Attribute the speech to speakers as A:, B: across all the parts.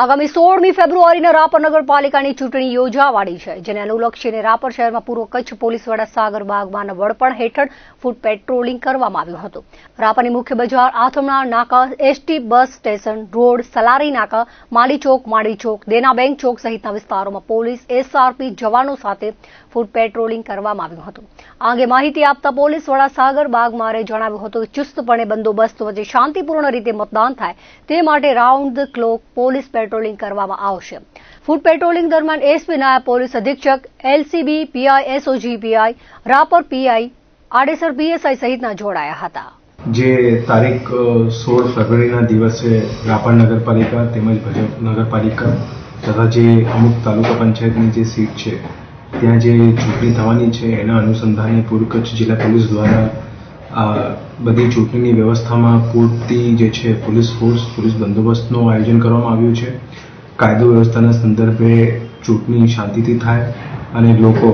A: આગામી સોળમી ફેબ્રુઆરીના રાપર નગરપાલિકાની ચૂંટણી યોજાવાળી છે, જેને અનુલક્ષીને રાપર શહેરમાં પૂર્વ કચ્છ પોલીસ વડા સાગર બાગમાના વડપણ હેઠળ ફૂટ પેટ્રોલિંગ કરવામાં આવ્યું હતું. રાપરની મુખ્ય બજાર આથમણા નાકા, ST bus station, road, Salari નાકા, માલી ચોક માળી ચોક, દેના બેંક ચોક સહિતના વિસ્તારોમાં પોલીસ, એસઆરપી જવાનો સાથે ફૂટ પેટ્રોલિંગ કરવામાં આવ્યું હતું. આ અંગે માહિતી આપતા પોલીસ વડા સાગર બાગમારે જણાવ્યું હતું કે ચુસ્તપણે બંદોબસ્ત વચ્ચે શાંતિપૂર્ણ રીતે મતદાન થાય તે માટે round the clock police patrolling કરવામાં આવશે. ફૂટ પેટ્રોલિંગ દરમિયાન એસપી નાયબ પોલીસ અધિક્ષક, LCB, PI, SOG, PI, Rapar PI, Adesar PSI સહિતના જોડાયા હતા.
B: જે તારીખ સોળ ફેબ્રુઆરીના દિવસે રાપર નગરપાલિકા તેમજ ભજપ નગરપાલિકા તથા જે અમુક તાલુકા પંચાયતની જે સીટ છે, ત્યાં જે ચૂંટણી થવાની છે, એના અનુસંધાને પૂર્વ કચ્છ જિલ્લા પોલીસ દ્વારા આ બધી ચૂંટણીની વ્યવસ્થામાં પૂરતી જે છે પોલીસ ફોર્સ, પોલીસ બંદોબસ્તનું આયોજન કરવામાં આવ્યું છે. કાયદો વ્યવસ્થાના સંદર્ભે ચૂંટણી શાંતિથી થાય અને લોકો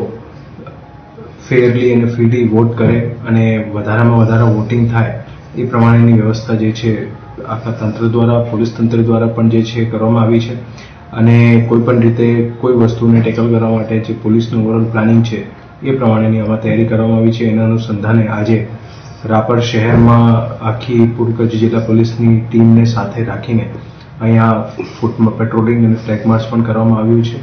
B: ફેરલી અને ફ્રીલી વોટ કરે અને વધારામાં વધારે વોટિંગ થાય, એ પ્રમાણેની વ્યવસ્થા જે છે આખા તંત્ર દ્વારા, પોલીસ તંત્ર દ્વારા પણ જે છે કરવામાં આવી છે. અને કોઈ પણ રીતે કોઈ વસ્તુને ટેકલ કરવા માટે જે પોલીસનું ઓવરઓલ પ્લાનિંગ છે, એ પ્રમાણેની આમાં તૈયારી કરવામાં આવી છે. એના અનુસંધાને આજે રાપર શહેરમાં આખી પૂર્વ જિલ્લા પોલીસની ટીમને સાથે રાખીને અહીંયા ફૂટમાં પેટ્રોલિંગ અને ફ્લેગ માર્ચ પણ કરવામાં આવ્યું છે.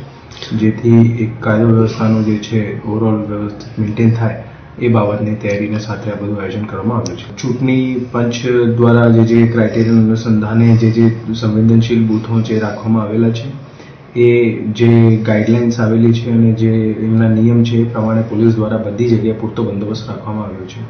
B: જેથી એક કાયદો વ્યવસ્થાનું જે છે ઓવરઓલ વ્યવસ્થિત મેન્ટેન થાય એ બાબતની તૈયારીને સાથે આ બધું આયોજન કરવામાં આવ્યું છે. ચૂંટણી પંચ દ્વારા જે જે ક્રાઇટેરિયન અનુસંધાને જે જે સંવેદનશીલ બૂથો જે રાખવામાં આવેલા છે, એ જે ગાઈડલાઇન્સ આવેલી છે અને જે એમના નિયમ છે એ પ્રમાણે પોલીસ દ્વારા બધી જગ્યાએ પૂરતો બંદોબસ્ત રાખવામાં આવ્યો છે.